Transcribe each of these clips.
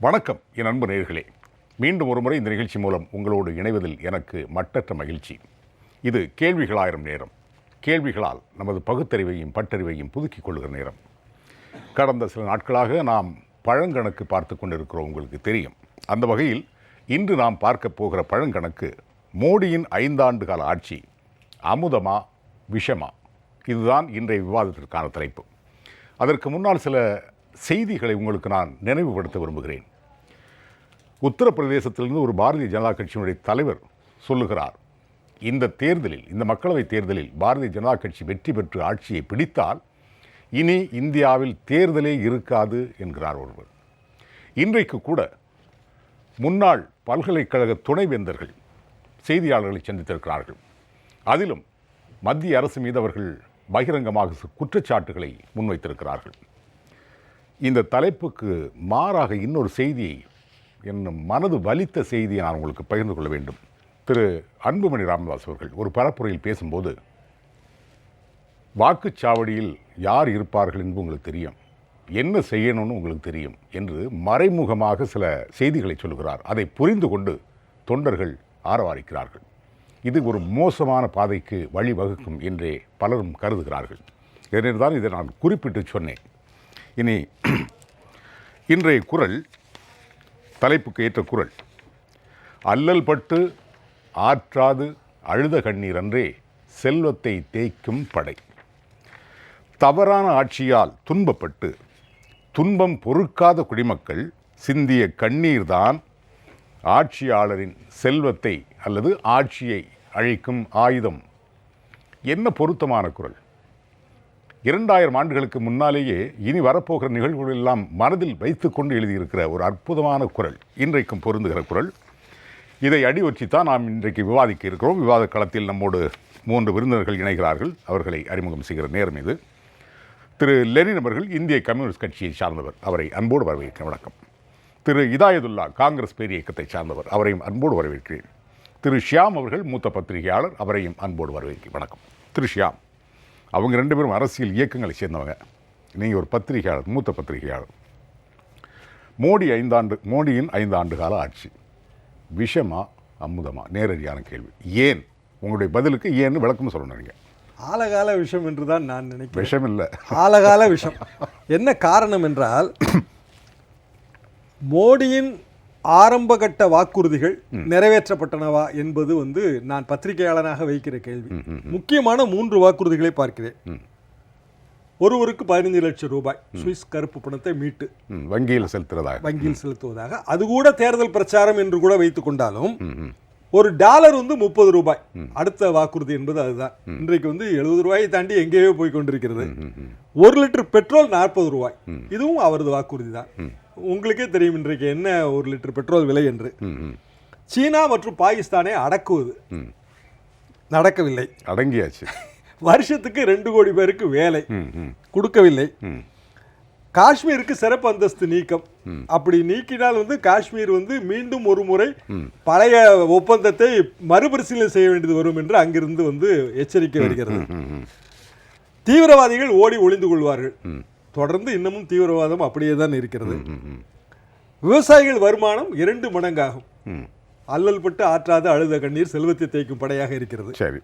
வணக்கம் என் அன்பு நேர்களே மீண்டும் ஒருமுறை இந்த நிகழ்ச்சி மூலம் உங்களோடு இணைவதில் எனக்கு மட்டற்ற மகிழ்ச்சி. இது கேள்விகளாயிரம் நேரம். கேள்விகளால் நமது பகுத்தறிவையும் பட்டறிவையும் புதுக்கிக் கொள்கிற நேரம். கடந்த சில நாட்களாக நாம் பழங்கணக்கு பார்த்து கொண்டிருக்கிறோம் உங்களுக்கு தெரியும். அந்த வகையில் இன்று நாம் பார்க்க போகிற பழங்கணக்கு மோடியின் ஐந்தாண்டு கால ஆட்சி. அமுதமா விஷமா? இதுதான் இன்றைய விவாதத்திற்கான தலைப்பு. அதற்கு முன்னால் சில செய்திகளை உங்களுக்கு நான் நினைவுபடுத்த விரும்புகிறேன். உத்தரப்பிரதேசத்திலிருந்து ஒரு பாரதிய ஜனதா கட்சியினுடைய தலைவர் சொல்லுகிறார். இந்த தேர்தலில் இந்த மக்களவைத் தேர்தலில் பாரதிய ஜனதா கட்சி வெற்றி பெற்று ஆட்சியை பிடித்தால் இனி இந்தியாவில் தேர்தலே இருக்காது என்கிறார் ஒருவர். இன்றைக்கு கூட முன்னாள் பல்கலைக்கழக துணைவேந்தர்கள் செய்தியாளர்களை சந்தித்திருக்கிறார்கள். அதிலும் மத்திய அரசு மீது அவர்கள் பகிரங்கமாக குற்றச்சாட்டுகளை முன்வைத்திருக்கிறார்கள். இந்த தலைப்புக்கு மாறாக இன்னொரு செய்தியை என்னும் மனது வலித்த செய்தியை நான் உங்களுக்கு பகிர்ந்து கொள்ள வேண்டும். திரு அன்புமணி ராமதாஸ் அவர்கள் ஒரு பரப்புரையில் பேசும்போது வாக்குச்சாவடியில் யார் இருப்பார்கள் என்று உங்களுக்கு தெரியும். என்ன செய்யணும்னு உங்களுக்கு தெரியும் என்று மறைமுகமாக சில செய்திகளை சொல்கிறார் அதை புரிந்து கொண்டு தொண்டர்கள் ஆரவாரிக்கிறார்கள். இது ஒரு மோசமான பாதைக்கு வழிவகுக்கும் என்றே பலரும் கருதுகிறார்கள். ஏனென்றால் இதை நான் குறிப்பிட்டு சொன்னேன். இனி இன்றைய குரல் தலைப்புக்கு ஏற்ற குரல். அல்லல் பட்டு ஆற்றாது அழுத கண்ணீர் அன்றே செல்வத்தை தேய்க்கும் படை. தவறான ஆட்சியால் துன்பப்பட்டு துன்பம் பொறுக்காத குடிமக்கள் சிந்திய கண்ணீர்தான் ஆட்சியாளரின் செல்வத்தை அல்லது ஆட்சியை அழிக்கும் ஆயுதம். என்ன பொருத்தமான குரல்? இரண்டாயிரம் ஆண்டுகளுக்கு முன்னாலேயே இனி வரப்போகிற நிகழ்வுகள் எல்லாம் மனதில் வைத்துக்கொண்டு எழுதியிருக்கிற ஒரு அற்புதமான குரல் இன்றைக்கும் பொருந்துகிற குரல். இதை அடிவற்றித்தான் நாம் இன்றைக்கு விவாதிக்க இருக்கிறோம். விவாத களத்தில் நம்மோடு மூன்று விருந்தினர்கள் இணைகிறார்கள். அவர்களை அறிமுகம் செய்கிற நேரம் இது. திரு லெனின் அவர்கள் இந்திய கம்யூனிஸ்ட் கட்சியை சார்ந்தவர். அவரை அன்போடு வரவேற்கிறேன். வணக்கம். திரு இதாயதுல்லா காங்கிரஸ் பேரிய இயக்கத்தை சார்ந்தவர். அவரையும் அன்போடு வரவேற்கிறேன். திரு ஷியாம் அவர்கள் மூத்த பத்திரிகையாளர். அவரையும் அன்போடு வரவேற்கிறேன். வணக்கம். திரு ஷியாம். அவங்க ரெண்டு பேரும் அரசியல் இயக்கங்களை சேர்ந்தவங்க. நீங்கள் ஒரு பத்திரிகையாளர் மூத்த பத்திரிகையாளர். மோடி ஐந்தாண்டு மோடியின் ஐந்து ஆண்டு கால ஆட்சி. விஷமா அமுதமா? நேரடியான கேள்வி. ஏன்? உங்களுடைய பதிலுக்கு ஏன்னு விளக்கம் சொல்லணும் நீங்கள் ஆலகால விஷம் என்று தான் நான் நினைக்கிறேன். விஷம் இல்லை. ஆலகால விஷம். என்ன காரணம் என்றால் மோடியின் ஆரம்பகட்ட வாக்குறுதிகள் நிறைவேற்றப்பட்டனவா என்பது வந்து நான் பத்திரிகையாளனாக வைக்கிற கேள்வி. முக்கியமான மூன்று வாக்குறுதிகளை பார்க்கிறேன். ஒருவருக்கு பதினஞ்சு லட்சம் ரூபாய் சுவிஸ் கருப்பு பணத்தை மீட்டு. வங்கியில் செலுத்துறதாக. வங்கியில் செலுத்துவதாக. அது கூட தேர்தல் பிரச்சாரம் என்று கூட வைத்துக் கொண்டாலும் ஒரு டாலர் வந்து முப்பது ரூபாய். அடுத்த வாக்குறுதி என்பது அதுதான். இன்றைக்கு வந்து எழுபது ரூபாயை தாண்டி எங்கேயோ போய் கொண்டிருக்கிறது. ஒரு லிட்டர் பெட்ரோல் நாற்பது ரூபாய். இதுவும் அவரது வாக்குறுதி தான். உங்களுக்கே தெரியும் இன்றைக்கு என்ன ஒரு லிட்டர் பெட்ரோல் விலை என்று. சீனா மற்றும் பாகிஸ்தானை அடக்குவது. நடக்கவில்லை. அடங்கியாச்சு. வருஷத்துக்கு ரெண்டு கோடி பேருக்கு வேலை. கொடுக்கவில்லை. காஷ்மீருக்கு சிறப்பு அந்தஸ்து நீக்கம். அப்படி நீக்கினால் வந்து காஷ்மீர் வந்து மீண்டும் ஒரு முறை பழைய ஒப்பந்தத்தை மறுபரிசீலனை செய்ய வேண்டியது வரும் என்று அங்கிருந்து வந்து எச்சரிக்கை வருகிறது. தீவிரவாதிகள் ஓடி ஒளிந்து கொள்வார்கள். தொடர்ந்து இன்னமும் தீவிரவாதம் அப்படியே தான் இருக்கிறது. விவசாயிகள் வருமானம் இரண்டு மடங்காகும். அல்லல் பட்டு ஆற்றாத அழுத கண்ணீர் செல்வத்தை தேய்க்கும் படையாக இருக்கிறது சரி.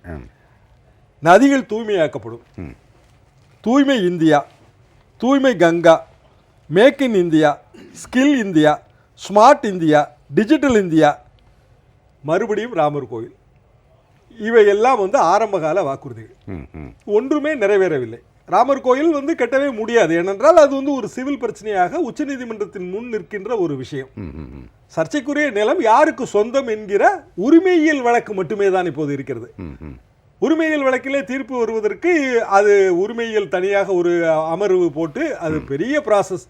நதிகள் தூய்மையாக்கப்படும் தூய்மை இந்தியா தூய்மை Ganga make in India skill India smart India digital India மறுபடியும் ராமர் கோயில் இவையெல்லாம் வந்து ஆரம்பகால வாக்குறுதிகள். ஒன்றுமே நிறைவேறவில்லை ராமர் கோயில் வந்து கட்டவே முடியாது. ஏனென்றால் அது வந்து ஒரு சிவில் பிரச்சனையாக உச்சநீதிமன்றத்தின் முன் நிற்கின்ற ஒரு விஷயம். சர்ச்சைக்குரிய நிலம் யாருக்கு சொந்தம் என்கிற உரிமையியல் வழக்கு மட்டுமே தான் இப்போது இருக்கிறது. உரிமையியல் வழக்கிலே தீர்ப்பு வருவதற்கு அது உரிமையியல் தனியாக ஒரு அமர்வு போட்டு அது பெரிய ப்ராசஸ்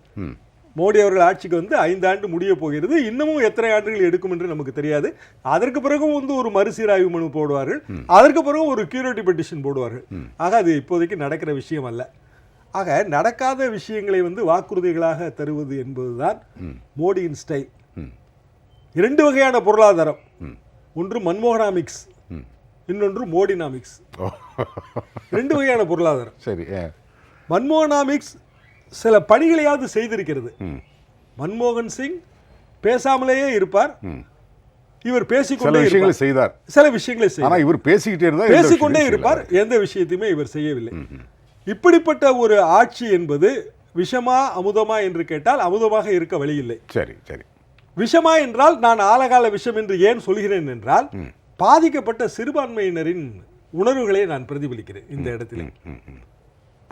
மோடி அவர்கள் ஆட்சிக்கு வந்து ஐந்து ஆண்டு முடிய போகிறது. இன்னமும் எத்தனை ஆண்டுகள் எடுக்கும் என்று நமக்கு தெரியாது. அதற்கு பிறகும் வந்து ஒரு மறுசீராய்வு மனு போடுவார்கள். அதற்கு பிறகும் ஒரு கியூரிட்டி பெட்டிஷன் போடுவார்கள். ஆக அது இப்போதைக்கு நடக்கிற விஷயம் அல்ல. ஆக நடக்காத விஷயங்களை வந்து வாக்குறுதிகளாக தருவது என்பதுதான் மோடியின் ஸ்டைல். இரண்டு வகையான பொருளாதாரம். ஒன்று மன்மோகனாமிக்ஸ். இன்னொன்று மோடினாமிக்ஸ். ரெண்டு வகையான பொருளாதாரம். சரி. மன்மோகனாமிக்ஸ் சில பணிகளையாவது செய்திருக்கிறது. மன்மோகன் சிங் பேசாமலேயே இருப்பார். இவர் பேசிக்கொண்டே விஷயங்களை செய்தார். சில விஷயங்களை செய்வார். ஆனா இவர் பேசிக்கிட்டே இருந்தா எந்த பேசிக்கொண்டே இருப்பார். எந்த விஷயத்தையுமே இவர் செய்யவில்லை. இப்படிப்பட்ட ஒரு ஆட்சி என்பது விஷமா அமுதமா என்று கேட்டால் அமுதமாக இருக்க வழியில்லை. செய்யல. சரி சரி. விஷமா என்றால் நான் ஆலகால விஷம் என்று ஏன் சொல்கிறேன் என்றால் பாதிக்கப்பட்ட சிறுபான்மையினரின் உணர்வுகளை நான் பிரதிபலிக்கிறேன் இந்த இடத்தில்.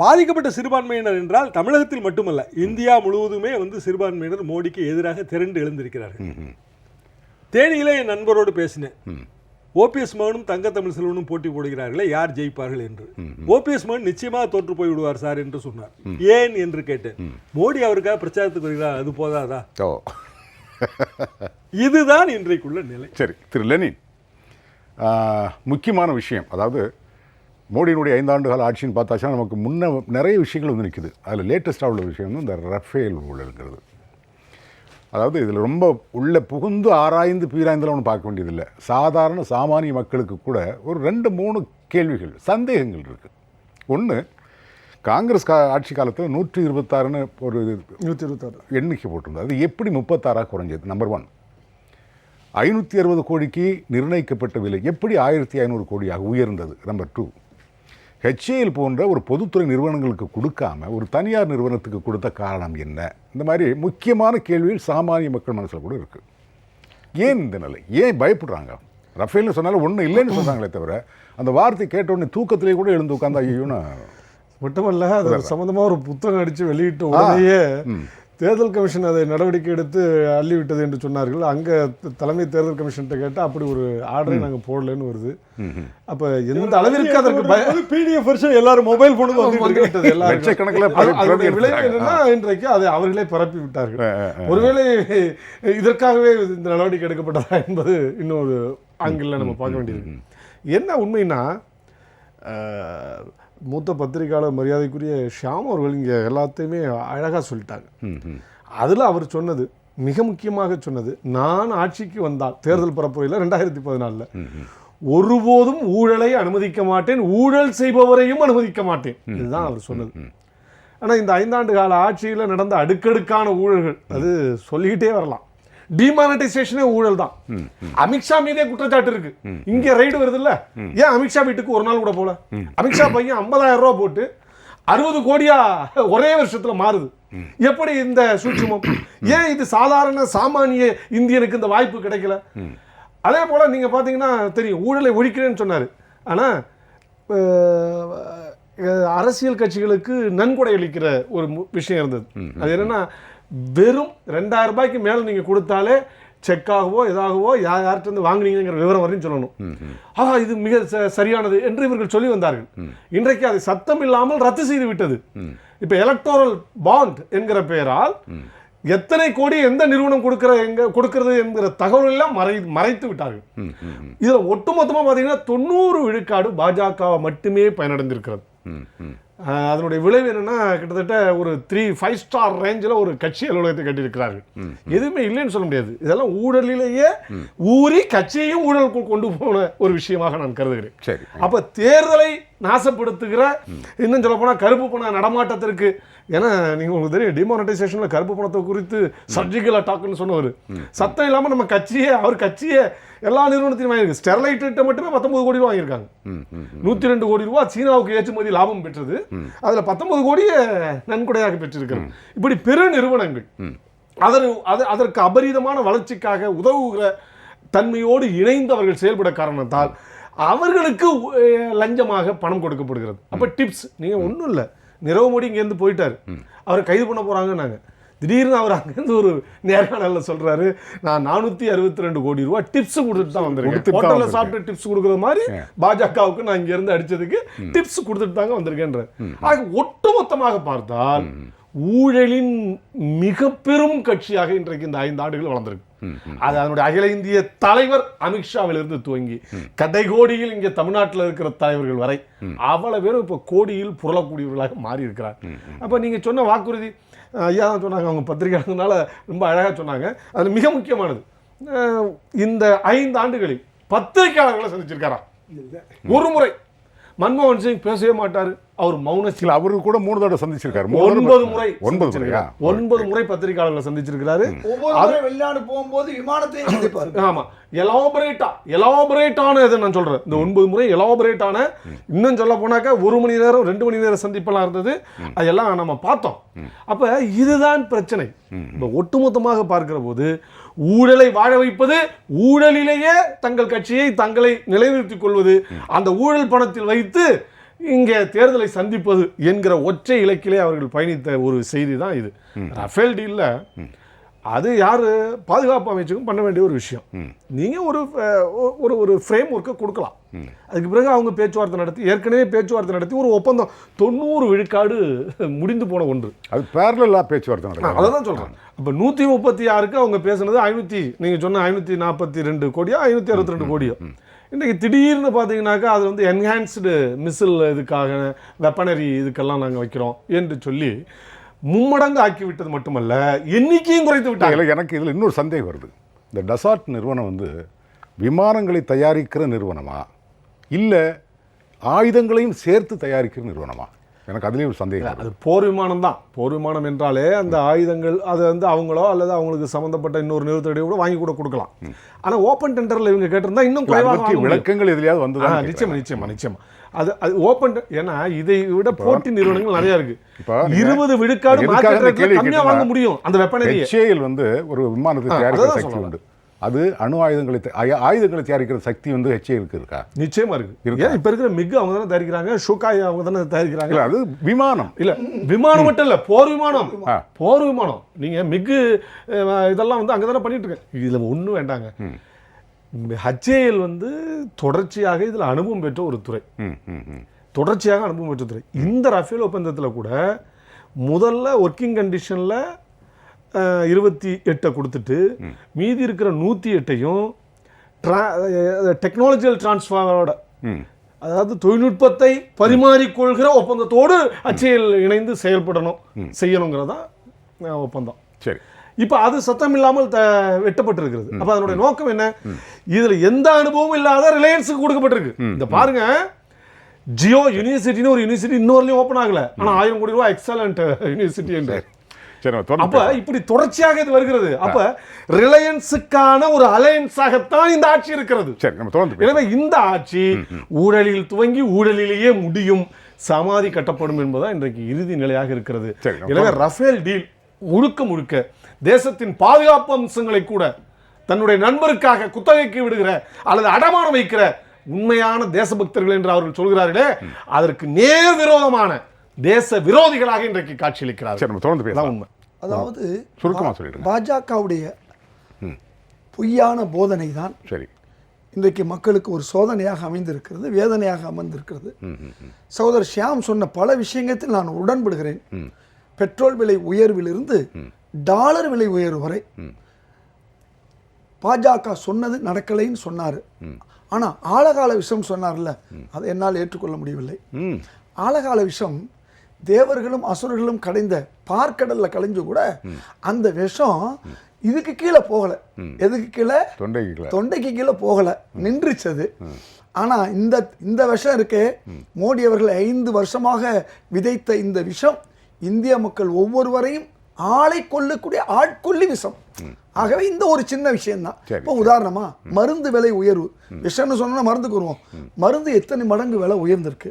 பாதிக்கப்பட்ட சிறுபான்மையினர் என்றால் தமிழகத்தில் மட்டுமல்ல இந்தியா முழுவதுமே வந்து சிறுபான்மையினர் மோடிக்கு எதிராக திரண்டு எழுந்திருக்கிறார்கள். தேனியிலே என் நண்பரோடு பேசினேன். ஓபிஎஸ் மகனும் தங்க தமிழ் செல்வனும் போட்டி போடுகிறார்களே யார் ஜெயிப்பார்கள் என்று. ஓபிஎஸ் மகன் நிச்சயமாக தோற்று போய் விடுவார் சார் என்று சொன்னார். ஏன் என்று கேட்டேன். மோடி அவருக்காக பிரச்சாரத்துக்கு வருகிறார் அது போதாதா? இதுதான் இன்றைக்குள்ள நிலை. சரி திரு லெனின். முக்கியமான விஷயம் அதாவது மோடியினுடைய ஐந்தாண்டு கால ஆட்சின்னு பார்த்தாச்சுன்னா நமக்கு முன்ன நிறைய விஷயங்கள் வந்து நிற்குது. அதில் லேட்டஸ்ட்டாக உள்ள விஷயம் வந்து இந்த ரஃபேல் ஊழலுங்கிறது. அதாவது இதில் ரொம்ப உள்ள புகுந்து ஆராய்ந்து பீராய்ந்தெல்லாம் ஒன்று பார்க்க வேண்டியதில்லை. சாதாரண சாமானிய மக்களுக்கு கூட ஒரு ரெண்டு மூணு கேள்விகள் சந்தேகங்கள் இருக்குது ஒன்று காங்கிரஸ் கா ஆட்சி காலத்தில் நூற்றி இருபத்தாறுன்னு ஒரு நூற்றி இருபத்தாறு. எண்ணிக்கை போட்டிருந்தது. அது எப்படி முப்பத்தாறாக குறைஞ்சது? நம்பர் ஒன் ஐநூற்றி அறுபது கோடிக்கு நிர்ணயிக்கப்பட்ட விலை எப்படி ஆயிரத்தி ஐநூறு கோடியாக உயர்ந்தது? நம்பர் டூ ஹெச்ஏஎல் போன்ற ஒரு பொதுத்துறை நிறுவனங்களுக்கு கொடுக்காம ஒரு தனியார் நிறுவனத்துக்கு கொடுத்த காரணம் என்ன? இந்த மாதிரி முக்கியமான கேள்விகள் சாமானிய மக்கள் மனசில் கூட இருக்குது ஏன் இந்த நிலை? ஏன் பயப்படுறாங்க? ரஃபேல்னு சொன்னாலும் ஒன்றும் இல்லைன்னு சொல்கிறாங்களே தவிர அந்த வார்த்தை கேட்ட உடனே தூக்கத்திலே கூட எழுந்து உட்காந்து ஐயோன்னு மட்டுமல்ல அது சம்பந்தமா ஒரு புத்தகம் அடிச்சு வெளியிட்ட உடனேயே தேர்தல் கமிஷன் அதை நடவடிக்கை எடுத்து அள்ளி விட்டது என்று சொன்னார்கள். அங்க தலைமை தேர்தல் கமிஷன் கிட்ட அப்படி ஒரு ஆர்டரை நாங்க போடலன்னு வருது. அப்ப எந்த அளவிற்கு அதற்கு பிடிஎஃப் வருஷம் எல்லாரும் மொபைல் போனுக்கு வந்து வந்துவிட்டது பிரதி விளைவு. என்னன்னா இன்றைக்கு அதை அவர்களே பரப்பி விட்டார்கள். ஒருவேளை இதற்காகவே இந்த நடவடிக்கை எடுக்கப்பட்டதா என்பது இன்னொரு ஆங்கிளில் நம்ம பார்க்க வேண்டியது என்ன உண்மைன்னா மூத்த பத்திரிகையாளர் மரியாதைக்குரிய ஷியாம் அவர்கள் இங்கே எல்லாத்தையுமே அழகாக சொல்லிட்டாங்க. அதில் அவர் சொன்னது மிக முக்கியமாக சொன்னது நான் ஆட்சிக்கு வந்தால் தேர்தல் பரப்புரையில் ரெண்டாயிரத்தி பதினாலில் ஒருபோதும் ஊழலை அனுமதிக்க மாட்டேன் ஊழல் செய்பவரையும் அனுமதிக்க மாட்டேன். இதுதான் அவர் சொன்னது. ஆனால் இந்த ஐந்தாண்டு கால ஆட்சியில் நடந்த அடுக்கடுக்கான ஊழல்கள் அது சொல்லிக்கிட்டே வரலாம். டிமானடைசேஷனே ஊழல் தான் அமித்ஷா மீதே குற்றச்சாட்டு இருக்கு. இங்க ரைடு வருது இல்ல ஏன் அமித்ஷா வீட்டுக்கு ஒரு நாள் கூட போல? அமித்ஷா பையன் ஐம்பதாயிரம் ரூபா போட்டு அறுபது கோடியா ஒரே வருஷத்துல மாறுது. எப்படி இந்த சூட்சுமம்? ஏன் இது சாதாரண சாமானிய இந்தியனுக்கு இந்த வாய்ப்பு கிடைக்கல? அதே போல நீங்க பாத்தீங்கன்னா தெரியும் ஊழலை ஒழிக்கிறேன்னு சொன்னாரு. ஆனா அரசியல் கட்சிகளுக்கு நன்கொடை அளிக்கிற ஒரு விஷயம் இருந்தது. அது என்னன்னா வெறும் ரெண்டாயிரம் ரூபாய்க்கு மேல நீங்க கொடுத்தாலே செக்காகவோ இதாகவோ யார் யார்கிட்ட வாங்குனீங்கிற விவரம் வரையும் சொல்லணும். ஆஹா இது மிக சரியானது என்று இவர்கள் சொல்லி வந்தார்கள். இன்றைக்கு அதை சத்தம் இல்லாமல் ரத்து செய்து விட்டது. இப்ப எலக்டோரல் பாண்ட் என்கிற பெயரால் எத்தனை கோடி எந்த நிறுவனம் கொடுக்கிற எங்க கொடுக்கிறது என்கிற தகவல் எல்லாம் மறை மறைத்து விட்டார்கள். இதுல ஒட்டுமொத்தமா பாத்தீங்கன்னா தொண்ணூறு விழுக்காடு பாஜக மட்டுமே பயனடைந்திருக்கிறது. அதனுடைய விளைவு என்னன்னா கிட்டத்தட்ட ஒரு த்ரீ ஃபைவ் ஸ்டார் ரேஞ்சில் ஒரு கட்சி அலுவலகத்தை கட்டியிருக்கிறார்கள். எதுவுமே இல்லைன்னு சொல்ல முடியாது. இதெல்லாம் ஊழலிலேயே ஊறி கட்சியையும் ஊழலுக்குள் கொண்டு போன ஒரு விஷயமாக நான் கருதுகிறேன். சரி. அப்ப தேர்தலை நாசப்படுத்துகிற இன்னும் சொல்ல போனா கருப்பு பண நடமாட்டத்திற்கு ஏன்னா நீங்க உங்களுக்கு தெரியும் டிமானடைசேஷன்ல கருப்பு பணத்தை குறித்து சர்ஜிக்கல் அட்டாக்னு சொன்னவர். சத்தம் இல்லாம நம்ம கட்சியே அவர் கட்சியே எல்லா நிறுவனத்தையும் வாங்கியிருக்கு. ஸ்டெர்லைட் மட்டுமே பத்தொன்பது கோடி ரூபாய் வாங்கியிருக்காங்க. நூத்தி ரெண்டு கோடி ரூபாய் சீனாவுக்கு ஏற்றுமதி லாபம் பெற்றது. அதுல பத்தொன்பது கோடியை நன்கொடையாக பெற்றிருக்கிறது. இப்படி பெரு நிறுவனங்கள் அதர் அது அதற்கு அபரீதமான வளர்ச்சிக்காக உதவுகிற தன்மையோடு இணைந்து அவர்கள் செயல்பட காரணத்தால் அவர்களுக்கு லஞ்சமாக பணம் கொடுக்கப்படுகிறது. அப்ப டிப்ஸ் நீங்க ஒண்ணும் இல்ல. நிரவ மோடி இங்கேருந்து போயிட்டாரு. அவரை கைது பண்ண போறாங்கன்னாங்க. திடீர்னு அவர் அங்கேருந்து ஒரு நேர்காணல்ல சொல்றாரு நான் நானூத்தி அறுபத்தி ரெண்டு கோடி ரூபாய் டிப்ஸ் கொடுத்துட்டு தான் வந்திருக்கேன். ஹோட்டல்ல. சாப்பிட்டு டிப்ஸ் கொடுக்குற மாதிரி பாஜகவுக்கு நான் இங்க இருந்து அடிச்சதுக்கு டிப்ஸ் கொடுத்துட்டு தாங்க வந்திருக்கேன்ற ஆக ஒட்டுமொத்தமாக பார்த்தால் ஊழலின் மிக பெரும் கட்சியாக இன்றைக்கு இந்த ஐந்து ஆண்டுகள் வளர்ந்திருக்கு. அது அதனுடைய அகில இந்திய தலைவர் அமித்ஷாவிலிருந்து துவங்கி கடைகோடியில் இங்கே தமிழ்நாட்டில் இருக்கிற தலைவர்கள் வரை அவ்வளவு பேரும் இப்போ கோடியில் புரளக்கூடியவர்களாக மாறி இருக்கிறார் அப்ப நீங்க சொன்ன வாக்குறுதி ஐயா தான் சொன்னாங்க அவங்க பத்திரிகையாளர்னால ரொம்ப அழகா சொன்னாங்க. அது மிக முக்கியமானது. இந்த ஐந்து ஆண்டுகளில் பத்திரிகையாளர்களை சந்திச்சிருக்காரா? ஒரு முறை. மன்மோகன் சிங் பேசவே மாட்டாரு. அவர் மௌன இல்ல அவரு கூட மூணு தடவை சந்திச்சிருக்காரு. ஒன்பது முறை ஒன்பது முறையா? சந்திச்சிருக்காரு. ஒன்பது முறை பத்திரிகையாளர்களை சந்திச்சிருக்கிறாரு. ஒவ்வொரு வெளிநாடு போகும்போது விமானத்தையும் சந்திப்பார். ஆமா. எலாபரேட்டா எலாபரேட்டான இது நான் சொல்றேன். இந்த ஒன்பது முறை எலாபரேட்டான இன்னும் சொல்ல போனாக்கா ஒரு மணி நேரம் ரெண்டு மணி நேரம் சந்திப்பெல்லாம் இருந்தது. அதெல்லாம் நம்ம பார்த்தோம். அப்ப இதுதான் பிரச்சனை. இப்ப ஒட்டுமொத்தமாக பார்க்கிற போது ஊழலை வாழ வைப்பது ஊழலிலேயே தங்கள் கட்சியை தங்களை நிலைநிறுத்திக் கொள்வது. அந்த ஊழல் பணத்தில் வைத்து இங்கே தேர்தலை சந்திப்பது என்கிற ஒற்றை இலக்கிலே அவர்கள் பயணித்த ஒரு செய்தி தான் இது ரஃபேல் டீல்ல அது யாரு? பாதுகாப்பு அமைச்சுக்கும் பண்ண வேண்டிய ஒரு விஷயம். நீங்க ஒரு ஒரு ஒரு ஃப்ரேம் ஒர்க்கை கொடுக்கலாம் அதுக்கு பிறகு அவங்க பேச்சுவார்த்தை நடத்தி ஏற்கனவே பேச்சுவார்த்தை நடத்தி ஒரு ஒப்பந்தம். தொண்ணூறு விழுக்காடு முடிந்து போன ஒன்று. அது பேரலா பேச்சுவார்த்தை நடக்கும் அதை தான் சொல்றேன். அப்ப நூத்தி முப்பத்தி ஆறுக்கு அவங்க பேசுனது ஐநூத்தி நீங்க சொன்ன ஐநூத்தி நாற்பத்தி ரெண்டு கோடியோ ஐநூத்தி அறுபத்தி ரெண்டு கோடியோ? இன்னைக்கு திடீர்னு பார்த்தீங்கன்னாக்கா அது வந்து என்ஹான்ஸ்டு மிசில் இதுக்காக வெப்பனரி இதுக்கெல்லாம் நாங்கள் வைக்கிறோம் என்று சொல்லி மும்மடங்கு ஆக்கி விட்டது மட்டுமல்ல எண்ணிக்கையும் குறைத்து விட்டாங்க. எனக்கு இதுல இன்னொரு சந்தேகம் வருது. இந்த டசால்ட் நிறுவனம் வந்து விமானங்களை தயாரிக்கிற நிறுவனமா? இல்ல ஆயுதங்களையும் சேர்த்து தயாரிக்கிற நிறுவனமா? எனக்கு அதுலயும் ஒரு சந்தேகம். அது போர் விமானம் தான். போர் விமானம் என்றாலே அந்த ஆயுதங்கள் அதை வந்து அவங்களோ அல்லது அவங்களுக்கு சம்பந்தப்பட்ட இன்னொரு நிறுவனத்திடையே கூட வாங்கி கூட கொடுக்கலாம். ஆனா ஓப்பன் டெண்டர்ல இவங்க கேட்டிருந்தா இன்னும் குறைவாக. விளக்கங்கள் எதுலயாவது ஆ, வந்ததா நிச்சயமா நிச்சயமா நிச்சயமா. அது அது ஓப்பன் ஏன்னா இதை விட போட்டி நிறுவனங்கள் நிறைய இருக்கு. இருபது விழுக்காடு கம்மியா வாங்க முடியும் அந்த HAL வந்து ஒரு விமானத்தை தயாரிக்கிற சக்தி. உண்டு. அது அணு ஆயுதங்களை ஆயுதங்களை தயாரிக்கிற சக்தி வந்து ஹெச்ஏலுக்கு இருக்கா? நிச்சயமா இருக்கு? ஏன் இப்ப இருக்கிற மிக் அவங்க தானே தயாரிக்கிறாங்க ஷோகாய் அவங்க தானே தயாரிக்கிறாங்க. அது விமானம். இல்ல விமானம் மட்டும் இல்ல போர் விமானம். போர் விமானம். நீங்க மிகு அஹ், இதெல்லாம் வந்து அங்கதானே பண்ணிட்டு இருக்க இதுல ஒண்ணும் வேண்டாங்க. ஹச்ஏஎல் வந்து தொடர்ச்சியாக இதுல அனுபவம் பெற்ற ஒரு துறை. தொடர்ச்சியாக அனுபவம் பெற்ற துறை. இந்த ரஃபேல் ஒப்பந்தத்தில் கூட முதல்ல ஒர்க்கிங் கண்டிஷனில் இருபத்தி எட்டை கொடுத்துட்டு மீதி இருக்கிற நூற்றி எட்டையும் டெக்னாலஜிக்கல் டிரான்ஸ்ஃபரோட. அதாவது தொழில்நுட்பத்தை பரிமாறிக்கொள்கிற ஒப்பந்தத்தோடு அச்சையில் இணைந்து செயல்படணும் செய்யணுங்கிறது தான் ஒப்பந்தம். சரி. இப்போ அது சத்தம் இல்லாமல் த வெட்டப்பட்டிருக்கிறது. அப்ப அதனுடைய நோக்கம் என்ன? இதுல எந்த அனுபவமும் இல்லாத ரிலையன்ஸுக்கு கொடுக்கப்பட்டிருக்கு. இந்த பாருங்க. ஜியோ யூனிவர்சிட்டின்னு ஒரு யூனிவர்சிட்டி இன்னொருலையும் ஓப்பன் ஆகல. ஆனா ஆயிரம் கோடி ரூபாய் எக்ஸலண்ட் யூனிவர்சிட்டி என்று. அப்ப இப்படி தொடர்ச்சியாக இது வருகிறது. அப்ப ரிலையன்ஸுக்கான ஒரு அலையன்ஸாகத்தான் இந்த ஆட்சி இருக்கிறது. சரி நம்ம தொடர்ந்து. எனவே இந்த ஆட்சி ஊழலில் துவங்கி ஊழலிலேயே முடியும் சமாதி கட்டப்படும் என்பதுதான் இன்றைக்கு இறுதி நிலையாக இருக்கிறது. எனவே ரஃபேல் டீல் முழுக்க முழுக்க தேசத்தின் பாதுகாப்பு அம்சங்களை கூட தன்னுடைய நண்பருக்காக குத்தகைக்கு விடுகிற அல்லது அடமானம் வைக்கிற உண்மையான தேசபக்தர்கள் என்று அவர்கள் சொல்கிறார்களே அதற்கு நேர் விரோதமான தேச விரோதிகளாக இன்றைக்கு காட்சியளிக்கிறார்கள். சரி நம்ம தொடர்ந்து பேசலாம். உண்மை. அதாவது சுருக்கமா சொல்லிடுங்க. பாஜகவுடைய பொய்யான போதனை தான் சரி. இன்றைக்கு மக்களுக்கு ஒரு சோதனையாக அமைந்திருக்கிறது வேதனையாக அமர்ந்திருக்கிறது. சகோதரர் ஷியாம் சொன்ன பல விஷயத்தில் நான் உடன்படுகிறேன். பெட்ரோல் விலை உயர்விலிருந்து டாலர் விலை உயர்வு வரை பாஜக சொன்னது நடக்கலைன்னு சொன்னாரு. ஆனா ஆழகால விஷம் சொன்னார்ல அதை என்னால் ஏற்றுக்கொள்ள முடியவில்லை. ஆழகால விஷம் தேவர்களும் அசுரர்களும் கடைந்த பார்க்கடல்ல கலைஞ்சு கூட அந்த விஷம் இதுக்கு கீழே போகல. எதுக்கு கீழே? தொண்டைக்குள்ள தொண்டைக்கு கீழே போகல. நின்றுச்சு அது ஆனா இந்த இந்த விஷம் இருக்கே மோடி அவர்கள் ஐந்து வருஷமாக விதைத்த இந்த விஷம் இந்திய மக்கள் ஒவ்வொருவரையும் ஆளை கொல்லக்கூடிய ஆட்கொல்லி விஷம். ஆகவே இந்த ஒரு சின்ன விஷயம்தான். இப்போ உதாரணமா மருந்து விலை உயர்வு. விஷம்னு சொன்னா மருந்துக்கு வருவோம். மருந்து எத்தனை மடங்கு விலை உயர்ந்திருக்கு?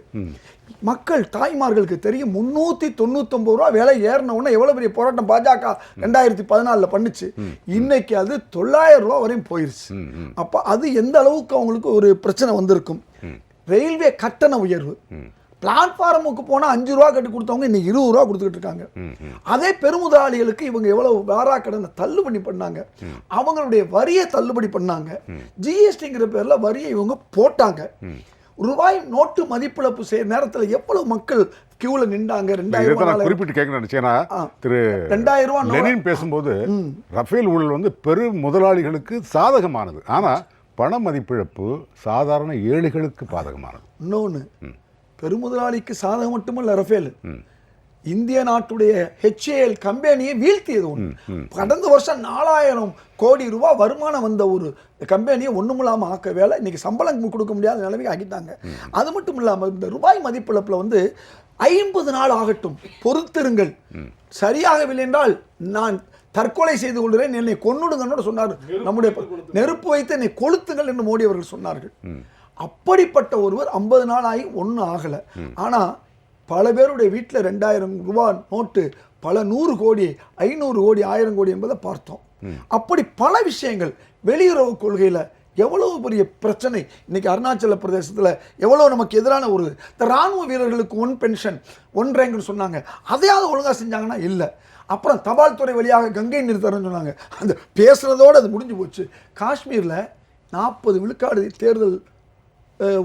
மக்கள் தாய்மார்களுக்கு தெரியும் முன்னூத்தி தொண்ணூத்தொன்பது ரூபா விலை ஏறின உடனே எவ்வளவு பெரிய போராட்டம் பாஜக ரெண்டாயிரத்தி பதினாலுல பண்ணுச்சு. இன்னைக்கு அது தொள்ளாயிரம் ரூபா வரையும் போயிருச்சு. அப்ப அது எந்த அளவுக்கு அவங்களுக்கு ஒரு பிரச்சனை வந்திருக்கும்? ரயில்வே கட்டண உயர்வு. பிளாட்ஃபார்முக்கு போனா அஞ்சு ரூபா கட்டி கொடுத்தவங்க இன்னைக்கு இருபது ரூபா கொடுத்துக்கிட்டு இருக்காங்க. அதே பெருமுதலாளிகளுக்கு இவங்க எவ்வளவு வாரா கடனை தள்ளுபடி பண்ணாங்க. அவங்களுடைய வரியை தள்ளுபடி பண்ணாங்க. ஜிஎஸ்டிங்கிற பேர்ல வரியை இவங்க போட்டாங்க. ரூபாய் நோட்டு மதிப்பிழப்பு செய்ய நேரத்துல எவ்வளவு மக்கள் கியூல நின்றாங்க? ரெண்டாயிரம் குறிப்பிட்டு கேட்கணும்னு நினைச்சேன்னா. திரு ரெண்டாயிரம் ரூபாய் லெனின் பேசும்போது ரஃபேல் ஊழல் வந்து பெரு முதலாளிகளுக்கு சாதகமானது. ஆனா பண மதிப்பிழப்பு சாதாரண ஏழைகளுக்கு பாதகமானது. இன்னொன்று பெருமுதலாளிக்கு சாதகம் மட்டுமல்ல ரஃபேல். இந்திய நாட்டுடைய ஹெச்ஏஎல் கம்பெனியை வீழ்த்தியது ஒன்று கடந்த வருஷம் நாலாயிரம் கோடி ரூபாய் வருமானம் வந்த ஒரு கம்பெனியை ஒண்ணுமில்லாம ஆக்க வேலை இன்னைக்கு சம்பளம் கொடுக்க முடியாத நிலைமைக்கு ஆக்கிட்டாங்க. அது மட்டும் இல்லாம இந்த ரூபாய் மதிப்பிழப்புல வந்து ஐம்பது நாள் ஆகட்டும். பொறுத்திருங்கள். சரியாகவில்லை என்றால் நான் தற்கொலை செய்து கொள்கிறேன். என்னை கொன்னுடுங்கன்னு சொன்னார். நம்முடைய நெருப்பு வைத்து என்னை கொளுத்துங்கள் என்று மோடி அவர்கள் சொன்னார்கள். அப்படிப்பட்ட ஒருவர் ஐம்பது நாள் ஆகி ஒன்றும் ஆகலை. ஆனால் பல பேருடைய வீட்டில் ரெண்டாயிரம் ரூபா நோட்டு பல நூறு கோடி ஐநூறு கோடி ஆயிரம் கோடி என்பதை பார்த்தோம். அப்படி பல விஷயங்கள். வெளியுறவு கொள்கையில் எவ்வளவு பெரிய பிரச்சனை. இன்னைக்கு அருணாச்சல பிரதேசத்தில் எவ்வளோ நமக்கு எதிரான ஒரு இந்த ராணுவ வீரர்களுக்கு ஒன் பென்ஷன் ஒன் ரேங்க்னு சொன்னாங்க. அதையாவது ஒழுங்கா செஞ்சாங்கன்னா இல்லை. அப்புறம் தபால் துறை வழியாக கங்கை நிறுத்தறேன்னு சொன்னாங்க. அந்த பேசுகிறதோடு அது முடிஞ்சு போச்சு. காஷ்மீரில் நாற்பது விழுக்காடு தேர்தல்